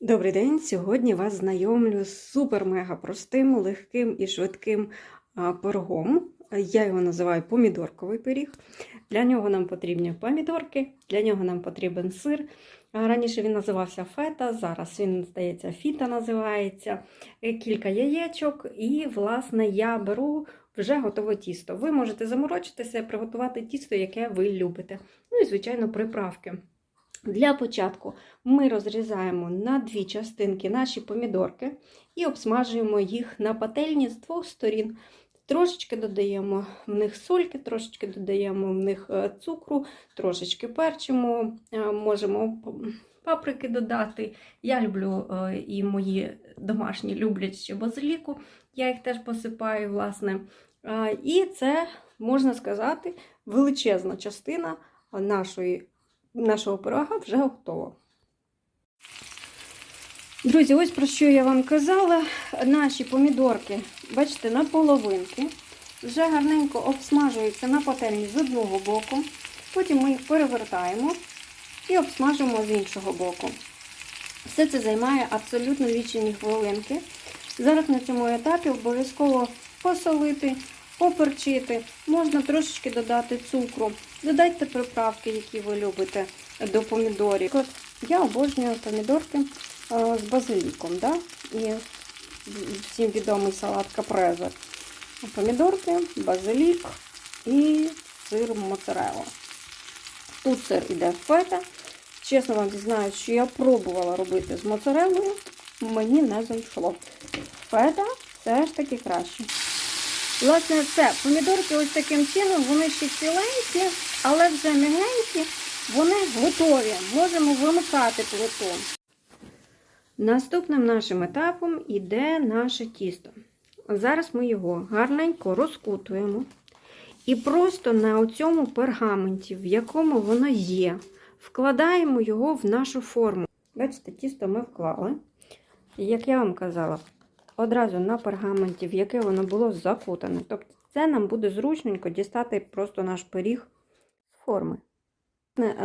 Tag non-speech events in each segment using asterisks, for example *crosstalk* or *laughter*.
Добрий день! Сьогодні вас знайомлю з супер-мега простим, легким і швидким пирогом. Я його називаю помідорковий пиріг. Для нього нам потрібні помідорки, для нього нам потрібен сир. Раніше він називався фета, зараз він, здається, фіта називається. Е, Кілька яєчок, і, власне, я беру вже готове тісто. Ви можете заморочитися і приготувати тісто, яке ви любите. Ну і, звичайно, приправки. Для початку ми розрізаємо на дві частинки наші помідорки і обсмажуємо їх на пательні з двох сторін. Трошечки додаємо в них сольки, трошечки додаємо в них е, цукру, трошечки перчимо, е, можемо паприки додати. Я люблю е, і мої домашні люблять ще базиліку, я їх теж посипаю, власне. І це, можна сказати, величезна частина нашої нашого пирога вже готово. Друзі, ось про що я вам казала. Наші помідорки, бачите, на половинки. Вже гарненько обсмажуються на пательні з одного боку. Потім ми їх перевертаємо і обсмажимо з іншого боку. Все це займає абсолютно лічені хвилинки. Зараз на цьому етапі обов'язково посолити, поперчити, можна трошечки додати цукру. Додайте приправки, які ви любите до помідорів. Я обожнюю помідорки з базиліком. Да? І всім відомий салат капреза. Помідорки, базилік і сир моцарелла. Тут сир іде фета. Чесно вам зізнаю, що я пробувала робити з моцареллою, мені не зайшло. Фета все ж таки краще. Власне, все. Помідорки ось таким чином, вони ще ціленькі, але вже м'ягенькі, вони готові. Можемо вимикати плиту. Наступним нашим етапом іде наше тісто. Зараз ми його гарненько розкутуємо. І просто на цьому пергаменті, в якому воно є, вкладаємо його в нашу форму. Бачите, тісто ми вклали. Як я вам казала, одразу на пергаменті, в яке воно було закутане. Тобто це нам буде зручненько дістати просто наш пиріг з форми.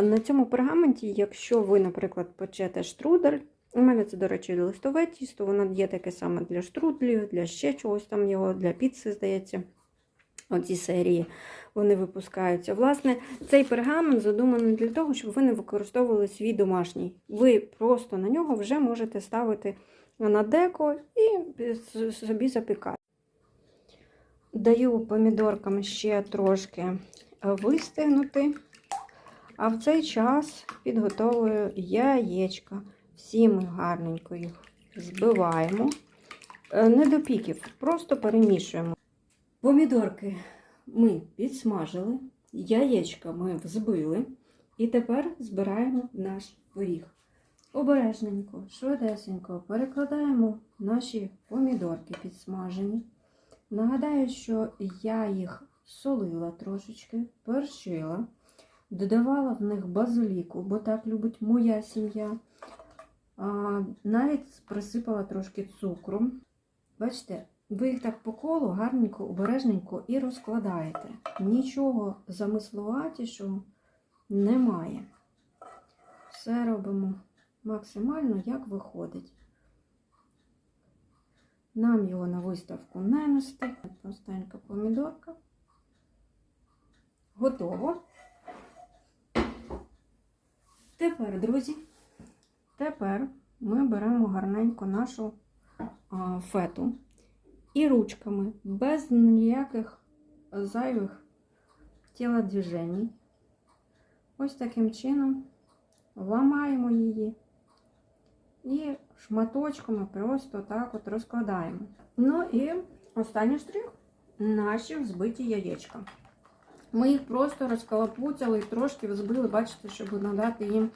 На цьому пергаменті, якщо ви, наприклад, печете штрудель, у мене це, до речі, листове тісто, воно є таке саме для штрудлів, для ще чогось там його, для піци, здається. Оці серії вони випускаються. Власне, цей пергамент задуманий для того, щоб ви не використовували свій домашній. Ви просто на нього вже можете ставити на деко і собі запікати. Даю помідоркам ще трошки вистигнути, а в цей час підготовую яєчка. Всі ми гарненько їх збиваємо. Не до піків, просто перемішуємо. Помідорки ми підсмажили, яєчка ми взбили, і тепер збираємо наш пиріг. Обережненько, швидесенько перекладаємо наші помідорки підсмажені. Нагадаю, що я їх солила трошечки, перчила, додавала в них базиліку, бо так любить моя сім'я. Навіть присипала трошки цукру. Бачите, ви їх так по колу гарненько, обережненько і розкладаєте. Нічого замислуватішого немає. Все робимо максимально, як виходить. Нам його на виставку не нести. Простенька помідорка. Готово. Тепер, друзі, тепер ми беремо гарненько нашу фету і ручками, без ніяких зайвих тілодвіжень. Ось таким чином ламаємо її і шматочками просто так от розкладаємо. Ну і останній штрих наші взбиті яєчка. Ми їх просто розколопуцяли і трошки взбили, бачите, щоб надати їм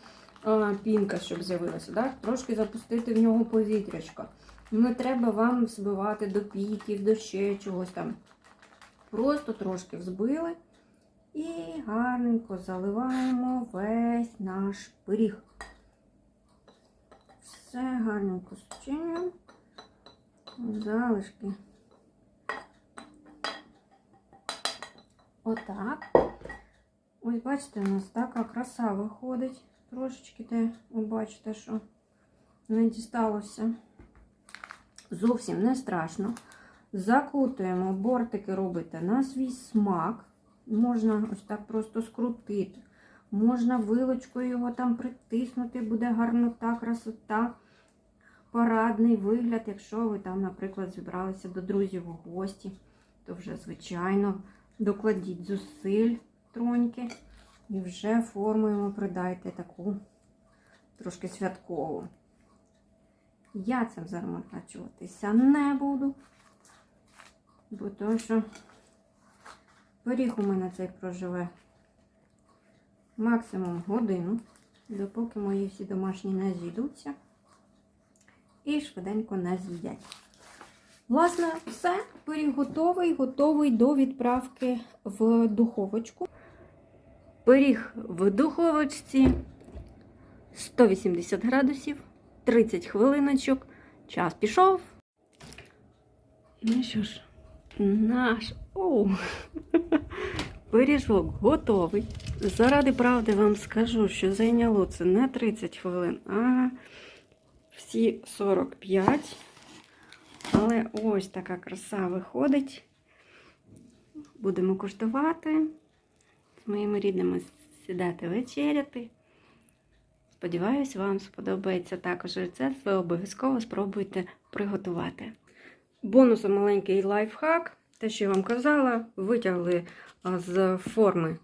а, пінка, щоб з'явилася. Да? Трошки запустити в нього повітрячко. Не треба вам взбивати до піків, до ще чогось там. Просто трошки взбили і гарненько заливаємо весь наш пиріг. Все гарненько зчинюємо. Залишки. Отак. Ось, бачите, у нас така краса виходить. Трошечки те, ви бачите, що не дісталося. Зовсім не страшно. Закутуємо, бортики робите на свій смак. Можна ось так просто скрутити. Можна вилочкою його там притиснути, буде гарнота, красота, парадний вигляд. Якщо ви там, наприклад, зібралися до друзів у гості, то вже, звичайно, докладіть зусиль троньки і вже форму йому придайте таку трошки святкову. Я цим заморачуватися не буду, бо то, що пиріг у мене цей проживе максимум годину, допоки мої всі домашні не зійдуться і швиденько не з'їдять. Власне, все, пиріг готовий, готовий до відправки в духовочку. Пиріг в духовочці 180 градусів, 30 хвилиночок. Час пішов. Ну що ж, наш оу, *laughs* пиріжок готовий. Заради правди вам скажу, що зайняло це не 30 хвилин, а всі 45. Але ось така краса виходить. Будемо куштувати. Моїми рідними сідати вечеряти. Сподіваюсь, вам сподобається також рецепт. Ви обов'язково спробуйте приготувати. Бонусом маленький лайфхак. Те, що я вам казала, витягли з форми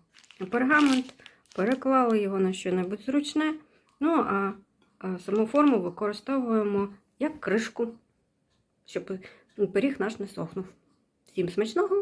пергамент, переклали його на щось зручне. Ну, а саму форму використовуємо як кришку, щоб пиріг наш не сохнув. Всім смачного!